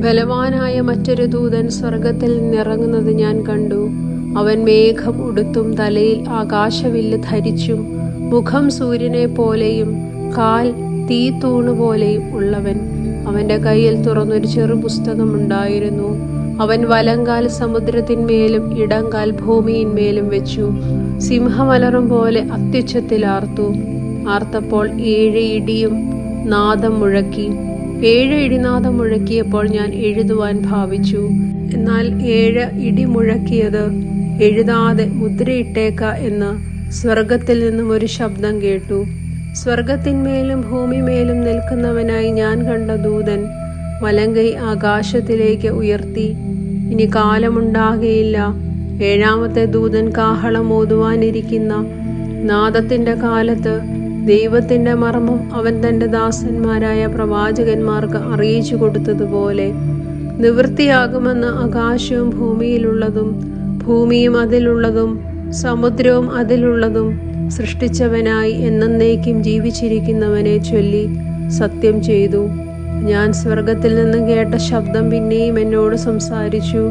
ബലവാനായ മറ്റൊരു ദൂതൻ സ്വർഗത്തിൽ നിന്നിറങ്ങുന്നത് ഞാൻ കണ്ടു. അവൻ മേഘം ഉടുത്തും തലയിൽ ആകാശവില്ല് ധരിച്ചും മുഖം സൂര്യനെ പോലെയും കാൽ തീത്തൂണ് പോലെയും ഉള്ളവൻ. അവന്റെ കയ്യിൽ തുറന്നൊരു ചെറു പുസ്തകമുണ്ടായിരുന്നു അവൻ വലങ്കാൽ സമുദ്രത്തിന്മേലും ഇടങ്കാൽ ഭൂമിയിന്മേലും വെച്ചു. സിംഹമലറും പോലെ അത്യുച്ചത്തിൽ ആർത്തു. ആർത്തപ്പോൾ ഏഴ് ഇടിയും നാദം മുഴക്കി. ഏഴ് ഇടിനാദം മുഴക്കിയപ്പോൾ ഞാൻ എഴുതുവാൻ ഭാവിച്ചു. എന്നാൽ ഏഴ് ഇടി മുഴക്കിയത് എഴുതാതെ മുദ്രയിട്ടേക്ക എന്ന് സ്വർഗത്തിൽ നിന്നും ഒരു ശബ്ദം കേട്ടു. സ്വർഗത്തിന്മേലും ഭൂമിമേലും നിൽക്കുന്നവനായി ഞാൻ കണ്ട ദൂതൻ വലങ്കൈ ആകാശത്തിലേക്ക് ഉയർത്തി ഇനി കാലമുണ്ടാകയില്ല. ഏഴാമത്തെ ദൂതൻ കാഹളം ഓതുവാനിരിക്കുന്ന നാദത്തിന്റെ കാലത്ത് ദൈവത്തിന്റെ മർമ്മം അവൻ തന്റെ ദാസന്മാരായ പ്രവാചകന്മാർക്ക് അറിയിച്ചു കൊടുത്തതുപോലെ നിവൃത്തിയാകുമെന്ന് ആകാശവും ഭൂമിയിലുള്ളതും ഭൂമിയും അതിലുള്ളതും സമുദ്രവും അതിലുള്ളതും സൃഷ്ടിച്ചവനായി എന്നേക്കും ജീവിച്ചിരിക്കുന്നവനെ ചൊല്ലി സത്യം ചെയ്തു. ഞാൻ സ്വർഗത്തിൽ നിന്ന് കേട്ട ശബ്ദം പിന്നെയും എന്നോട് സംസാരിച്ചു.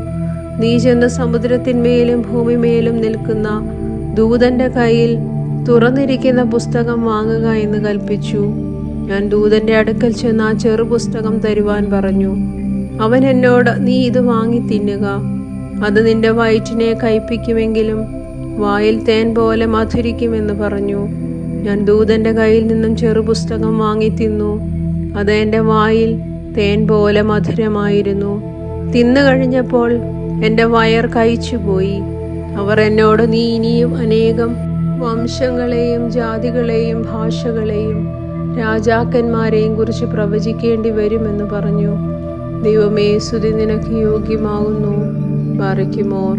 നീ ചെന്ന് സമുദ്രത്തിന്മേലും ഭൂമിമേലും നിൽക്കുന്ന ദൂതന്റെ കയ്യിൽ തുറന്നിരിക്കുന്ന പുസ്തകം വാങ്ങുക എന്ന് കൽപ്പിച്ചു. ഞാൻ ദൂതന്റെ അടുക്കൽ ചെന്ന് ആ ചെറു പുസ്തകം തരുവാൻ പറഞ്ഞു. അവൻ എന്നോട് നീ ഇത് വാങ്ങി തിന്നുക. അത് നിന്റെ വയറ്റിനെ കയ്പിക്കുമെങ്കിലും വായിൽ തേൻ പോലെ മധുരിക്കുമെന്ന് പറഞ്ഞു. ഞാൻ ദൂതന്റെ കയ്യിൽ നിന്നും ചെറു പുസ്തകം വാങ്ങി തിന്നു. അത് എന്റെ വായിൽ തേൻ പോലെ മധുരമായിരുന്നു. തിന്നു കഴിഞ്ഞപ്പോൾ എന്റെ വയർ കഴിച്ചുപോയി. അവർ എന്നോട് നീ ഇനിയും അനേകം വംശങ്ങളെയും ജാതികളെയും ഭാഷകളെയും രാജാക്കന്മാരെയും കുറിച്ച് പ്രവചിക്കേണ്ടി വരുമെന്ന് പറഞ്ഞു. ദൈവമേ സ്തുതി നിനക്ക് യോഗ്യമാകുന്നു. ബാറയ്ക്കുമോർ.